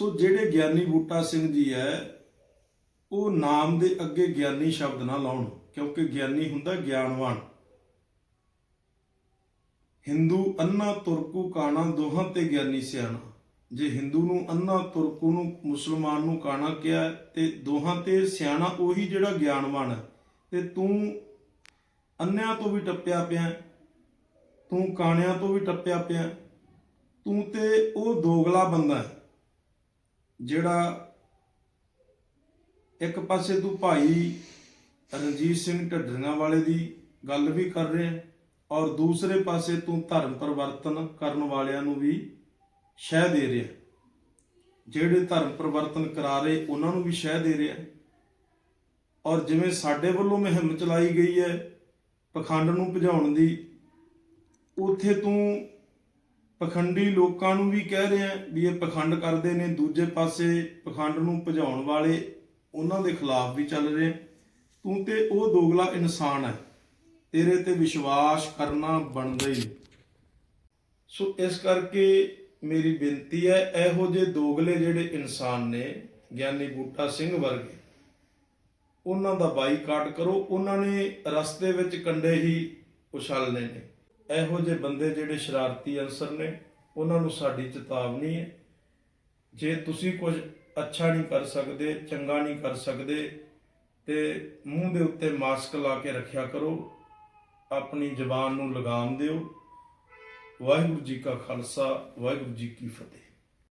ਸੋ ਜਿਹੜੇ ਗਿਆਨੀ ਬੂਟਾ ਸਿੰਘ ਜੀ ਹੈ, ਉਹ ਨਾਮ ਦੇ ਅੱਗੇ ਗਿਆਨੀ ਸ਼ਬਦ ਨਾ ਲਾਉਣ, ਕਿਉਂਕਿ ਗਿਆਨੀ ਹੁੰਦਾ ਗਿਆਨਵਾਨ। ਹਿੰਦੂ ਅੰਨਾ ਤੁਰਕੂ ਕਾਣਾ ਦੋਹਾਂ ਤੇ ਗਿਆਨੀ ਸਿਆਣਾ। ਜੇ ਹਿੰਦੂ ਨੂੰ ਅੰਨਾ ਤੁਰਕੂ ਨੂੰ ਮੁਸਲਮਾਨ ਨੂੰ ਕਾਣਾ ਕਿਹਾ, ਤੇ ਦੋਹਾਂ ਤੇ ਸਿਆਣਾ ਉਹੀ ਜਿਹੜਾ ਗਿਆਨਵਾਨ ਹੈ। ਤੇ ਤੂੰ ਅੰਨਿਆਂ ਤੋਂ ਵੀ ਟੱਪਿਆ ਪਿਆ, ਤੂੰ ਕਾਣਿਆਂ ਤੋਂ ਵੀ ਟੱਪਿਆ ਪਿਆ, ਤੂੰ ਤੇ ਉਹ ਦੋਗਲਾ ਬੰਦਾ ਹੈ। ਜਿਹੜਾ ਇੱਕ ਪਾਸੇ ਤੂੰ ਭਾਈ ਰਣਜੀਤ ਸਿੰਘ ਢੱਡਰੀਆਂ ਵਾਲੇ ਦੀ ਗੱਲ ਵੀ ਕਰ ਰਿਹਾ ਔਰ ਦੂਸਰੇ ਪਾਸੇ ਤੂੰ ਧਰਮ ਪਰਿਵਰਤਨ ਕਰਨ ਵਾਲਿਆਂ ਨੂੰ ਵੀ ਸ਼ਹਿ ਦੇ ਰਿਹਾ ਜਿਹੜੇ ਧਰਮ ਪਰਿਵਰਤਨ ਕਰਾ ਰਹੇ, ਉਹਨਾਂ ਨੂੰ ਵੀ ਸ਼ਹਿ ਦੇ ਰਿਹਾ ਔਰ ਜਿਵੇਂ ਸਾਡੇ ਵੱਲੋਂ ਮੁਹਿੰਮ ਚਲਾਈ ਗਈ ਹੈ, ਪਖੰਡ ਨੂੰ ਭਜਾਉਣ ਦੀ, ਉਥੇ ਤੂੰ ਪਖੰਡੀ ਲੋਕਾਂ ਨੂੰ ਵੀ ਕਹਿ ਰਿਹਾ ਹੈ ਵੀ ਇਹ ਪਖੰਡ ਕਰਦੇ ਨੇ, ਦੂਜੇ ਪਾਸੇ ਪਖੰਡ ਨੂੰ ਭਜਾਉਣ ਵਾਲੇ ਉਹਨਾਂ ਦੇ ਖਿਲਾਫ ਵੀ ਚੱਲ ਰਹੇ। ਤੂੰ ਤੇ ਉਹ ਦੋਗਲਾ ਇਨਸਾਨ ਹੈ, ਤੇਰੇ ਤੇ ਵਿਸ਼ਵਾਸ ਕਰਨਾ ਬਣਦਾ ਹੀ ਸੋ ਇਸ ਕਰਕੇ ਮੇਰੀ ਬੇਨਤੀ ਹੈ, ਇਹੋ ਜਿਹੇ ਦੋਗਲੇ ਜਿਹੜੇ ਇਨਸਾਨ ਨੇ, ਗਿਆਨੀ ਬੂਟਾ ਸਿੰਘ ਵਰਗੇ, ਉਹਨਾਂ ਦਾ ਬਾਈਕਾਟ ਕਰੋ। ਉਹਨਾਂ ਨੇ ਰਸਤੇ ਵਿੱਚ ਕੰਡੇ ਹੀ ਉਛਾਲਨੇ ਨੇ। ਇਹੋ ਜਿਹੇ ਬੰਦੇ ਜਿਹੜੇ ਸ਼ਰਾਰਤੀ ਅਨਸਰ ਨੇ, ਉਹਨਾਂ ਨੂੰ ਸਾਡੀ ਚੇਤਾਵਨੀ ਹੈ। ਜੇ ਤੁਸੀਂ ਕੁਝ ਅੱਛਾ ਨਹੀਂ ਕਰ ਸਕਦੇ, ਚੰਗਾ ਨਹੀਂ ਕਰ ਸਕਦੇ, ਤੇ ਮੂੰਹ ਦੇ ਉੱਤੇ ਮਾਸਕ ਲਾ ਕੇ ਰੱਖਿਆ ਕਰੋ। ਆਪਣੀ ਜ਼ਬਾਨ ਨੂੰ ਲਗਾਮ ਦਿਓ। ਵਾਹਿਗੁਰੂ ਜੀ ਕਾ ਖਾਲਸਾ, ਵਾਹਿਗੁਰੂ ਜੀ ਕੀ ਫਤਿਹ।